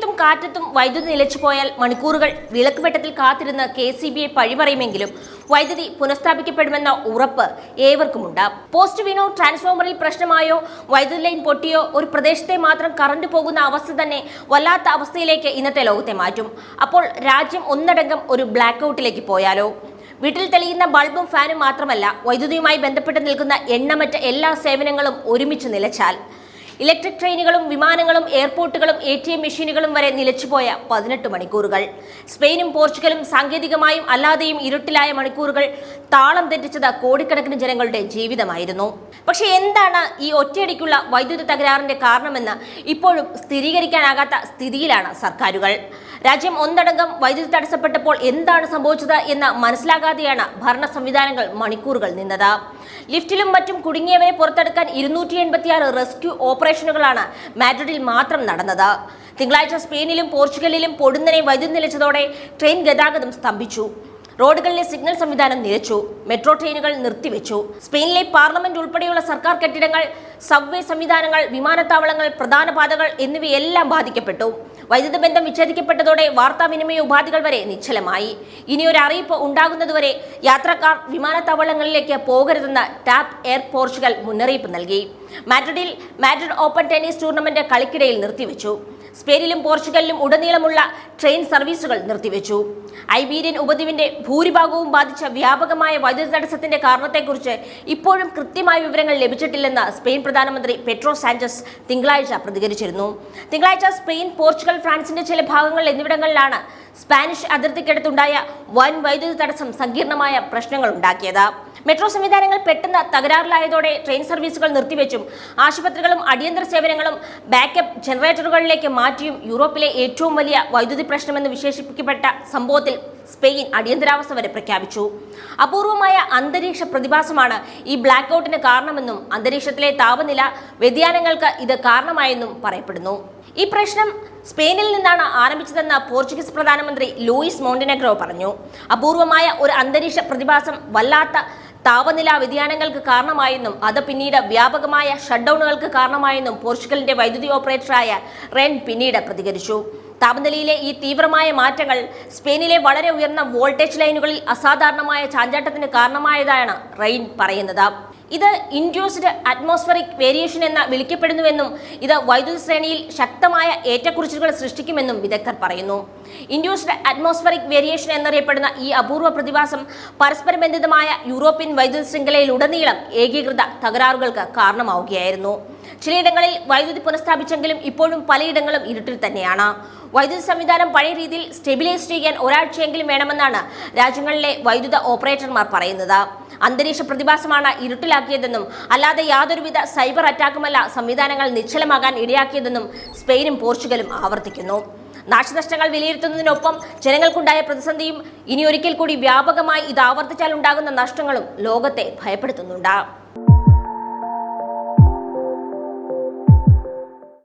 മഴയത്തും കാറ്റത്തും വൈദ്യുതി നിലച്ചുപോയാൽ മണിക്കൂറുകൾ വിളക്ക് വെട്ടത്തിൽ കാത്തിരുന്ന് കെ സി ബിയെ പഴിപറയുമെങ്കിലും വൈദ്യുതി പുനഃസ്ഥാപിക്കപ്പെടുമെന്ന ഉറപ്പ് ഏവർക്കുമുണ്ട്. പോസ്റ്റ് വിനോ ട്രാൻസ്ഫോമറിൽ പ്രശ്നമായോ വൈദ്യുതി ലൈൻ പൊട്ടിയോ ഒരു പ്രദേശത്തെ മാത്രം കറണ്ട് പോകുന്ന അവസ്ഥ തന്നെ വല്ലാത്ത അവസ്ഥയിലേക്ക് ഇന്നത്തെ ലോകത്തെ മാറ്റും. അപ്പോൾ രാജ്യം ഒന്നടങ്കം ഒരു ബ്ലാക്ക് ഔട്ടിലേക്ക് പോയാലോ? വീട്ടിൽ തെളിയുന്ന ബൾബും ഫാനും മാത്രമല്ല വൈദ്യുതിയുമായി ബന്ധപ്പെട്ട് നിൽക്കുന്ന എണ്ണമറ്റ എല്ലാ സേവനങ്ങളും ഒരുമിച്ച് നിലച്ചാൽ ഇലക്ട്രിക് ട്രെയിനുകളും വിമാനങ്ങളും എയർപോർട്ടുകളും എ ടി എം മെഷീനുകളും വരെ നിലച്ചുപോയ പതിനെട്ട് മണിക്കൂറുകൾ. സ്പെയിനും പോർച്ചുഗലും സാങ്കേതികമായും അല്ലാതെയും ഇരുട്ടിലായ മണിക്കൂറുകൾ താളം തെറ്റിച്ചത് കോടിക്കണക്കിന് ജനങ്ങളുടെ ജീവിതമായിരുന്നു. പക്ഷെ എന്താണ് ഈ ഒറ്റയടിക്കുള്ള വൈദ്യുതി തകരാറിന്റെ കാരണമെന്ന് ഇപ്പോഴും സ്ഥിരീകരിക്കാനാകാത്ത സ്ഥിതിയിലാണ് സർക്കാരുകൾ. രാജ്യം ഒന്നടങ്കം വൈദ്യുതി തടസ്സപ്പെട്ടപ്പോൾ എന്താണ് സംഭവിച്ചത് എന്ന് മനസ്സിലാകാതെയാണ് ഭരണ സംവിധാനങ്ങൾ മണിക്കൂറുകൾ നിന്നത്. ലിഫ്റ്റിലും മറ്റും കുടുങ്ങിയവരെ പുറത്തെടുക്കാൻ ഇരുന്നൂറ്റി എൺപത്തിയാറ് റെസ്ക്യൂ ഓപ്പറേഷനുകളാണ് മാഡ്രിഡിൽ മാത്രം നടന്നത്. തിങ്കളാഴ്ച സ്പെയിനിലും പോർച്ചുഗലിലും പൊടുന്നനെ വൈദ്യുതി നിലച്ചതോടെ ട്രെയിൻ ഗതാഗതം സ്തംഭിച്ചു. റോഡുകളിലെ സിഗ്നൽ സംവിധാനം നിലച്ചു. മെട്രോ ട്രെയിനുകൾ നിർത്തിവെച്ചു. സ്പെയിനിലെ പാർലമെന്റ് ഉൾപ്പെടെയുള്ള സർക്കാർ കെട്ടിടങ്ങൾ സബ്വേ സംവിധാനങ്ങൾ വിമാനത്താവളങ്ങൾ പ്രധാന പാതകൾ എന്നിവയെല്ലാം ബാധിക്കപ്പെട്ടു. വൈദ്യുത ബന്ധം വിച്ഛേദിക്കപ്പെട്ടതോടെ വാർത്താവിനിമയ ഉപാധികൾ വരെ നിശ്ചലമായി. ഇനിയൊരു അറിയിപ്പ് ഉണ്ടാകുന്നതുവരെ യാത്രക്കാർ വിമാനത്താവളങ്ങളിലേക്ക് പോകരുതെന്ന് ടാപ് എയർ പോർച്ചുഗൽ മുന്നറിയിപ്പ് നൽകി. മാഡ്രിഡിൽ മാഡ്രിഡ് ഓപ്പൺ ടെന്നീസ് ടൂർണമെന്റ് കളിക്കിടയിൽ നിർത്തിവെച്ചു. സ്പെയിനിലും പോർച്ചുഗലിലും ഉടനീളമുള്ള ട്രെയിൻ സർവീസുകൾ നിർത്തിവെച്ചു. ഐബീരിയൻ ഉപദ്വീപിന്റെ ഭൂരിഭാഗവും ബാധിച്ച വ്യാപകമായ വൈദ്യുതി തടസ്സത്തിന്റെ കാരണത്തെക്കുറിച്ച് ഇപ്പോഴും കൃത്യമായ വിവരങ്ങൾ ലഭിച്ചിട്ടില്ലെന്ന് സ്പെയിൻ പ്രധാനമന്ത്രി പെട്രോ സാഞ്ചസ് തിങ്കളാഴ്ച പ്രതികരിച്ചിരുന്നു. തിങ്കളാഴ്ച സ്പെയിൻ പോർച്ചുഗൽ ഫ്രാൻസിന്റെ ചില ഭാഗങ്ങൾ എന്നിവിടങ്ങളിലാണ് സ്പാനിഷ് അതിർത്തിക്കടുത്തുണ്ടായ വൻ വൈദ്യുതി തടസ്സം സങ്കീർണമായ പ്രശ്നങ്ങൾ ഉണ്ടാക്കിയത്. മെട്രോ സംവിധാനങ്ങൾ പെട്ടെന്ന് തകരാറിലായതോടെ ട്രെയിൻ സർവീസുകൾ നിർത്തിവെച്ചും ആശുപത്രികളും അടിയന്തര സേവനങ്ങളും ബാക്കപ്പ് ജനറേറ്ററുകളിലേക്ക് മാറ്റിയും യൂറോപ്പിലെ ഏറ്റവും വലിയ വൈദ്യുതി പ്രശ്നമെന്ന് വിശേഷിപ്പിക്കപ്പെട്ട സംഭവത്തിൽ സ്പെയിൻ അടിയന്തരാവസ്ഥ വരെ പ്രഖ്യാപിച്ചു. അപൂർവമായ അന്തരീക്ഷ പ്രതിഭാസമാണ് ഈ ബ്ലാക്ക് ഔട്ടിന് കാരണമെന്നും അന്തരീക്ഷത്തിലെ താപനില വ്യതിയാനങ്ങൾക്ക് ഇത് കാരണമായെന്നും പറയപ്പെടുന്നു. ഈ പ്രശ്നം സ്പെയിനിൽ നിന്നാണ് ആരംഭിച്ചതെന്ന് പോർച്ചുഗീസ് പ്രധാനമന്ത്രി ലൂയിസ് മോണ്ടിനെഗ്രോ പറഞ്ഞു. അപൂർവമായ ഒരു അന്തരീക്ഷ പ്രതിഭാസം വല്ലാത്ത താപനില വ്യതിയാനങ്ങൾക്ക് കാരണമായെന്നും അത് പിന്നീട് വ്യാപകമായ ഷട്ട്ഡൌണുകൾക്ക് കാരണമായെന്നും പോർച്ചുഗലിന്റെ വൈദ്യുതി ഓപ്പറേറ്ററായ റെൻ പിന്നീട് പ്രതികരിച്ചു. താപനിലയിലെ ഈ തീവ്രമായ മാറ്റങ്ങൾ സ്പെയിനിലെ വളരെ ഉയർന്ന വോൾട്ടേജ് ലൈനുകളിൽ അസാധാരണമായ ചാഞ്ചാട്ടത്തിന് കാരണമായതാണ് റെയിൻ പറയുന്നത്. ഇത് ഇൻഡ്യൂസ്ഡ് അറ്റ്മോസ്ഫറിക് വേരിയേഷൻ എന്ന് വിളിക്കപ്പെടുന്നുവെന്നും ഇത് വൈദ്യുത ശ്രേണിയിൽ ശക്തമായ ഏറ്റക്കുറിച്ചുകൾ സൃഷ്ടിക്കുമെന്നും വിദഗ്ധർ പറയുന്നു. ഇൻഡ്യൂസ്ഡ് അറ്റ്മോസ്ഫറിക് വേരിയേഷൻ എന്നറിയപ്പെടുന്ന ഈ അപൂർവ പ്രതിഭാസം പരസ്പരബന്ധിതമായ യൂറോപ്യൻ വൈദ്യുത ശൃംഖലയിലുടനീളം ഏകീകൃത തകരാറുകൾക്ക് കാരണമാവുകയായിരുന്നു. ചിലയിടങ്ങളിൽ വൈദ്യുതി പുനഃസ്ഥാപിച്ചെങ്കിലും ഇപ്പോഴും പലയിടങ്ങളും ഇരുട്ടിൽ തന്നെയാണ്. വൈദ്യുതി സംവിധാനം പഴയ രീതിയിൽ സ്റ്റെബിലൈസ് ചെയ്യാൻ ഒരാഴ്ചയെങ്കിലും വേണമെന്നാണ് രാജ്യങ്ങളിലെ വൈദ്യുത ഓപ്പറേറ്റർമാർ പറയുന്നത്. അന്തരീക്ഷ പ്രതിഭാസമാണ് ഇരുട്ടിലാക്കിയതെന്നും അല്ലാതെ യാതൊരുവിധ സൈബർ അറ്റാക്കുമല്ല സംവിധാനങ്ങൾ നിശ്ചലമാകാൻ ഇടയാക്കിയതെന്നും സ്പെയിനും പോർച്ചുഗലും ആവർത്തിക്കുന്നു. നാശനഷ്ടങ്ങൾ വിലയിരുത്തുന്നതിനൊപ്പം ജനങ്ങൾക്കുണ്ടായ പ്രതിസന്ധിയും ഇനി ഒരിക്കൽ കൂടി വ്യാപകമായി ഇത് ആവർത്തിച്ചാൽ ഉണ്ടാകുന്ന നഷ്ടങ്ങളും ലോകത്തെ ഭയപ്പെടുത്തുന്നുണ്ട്.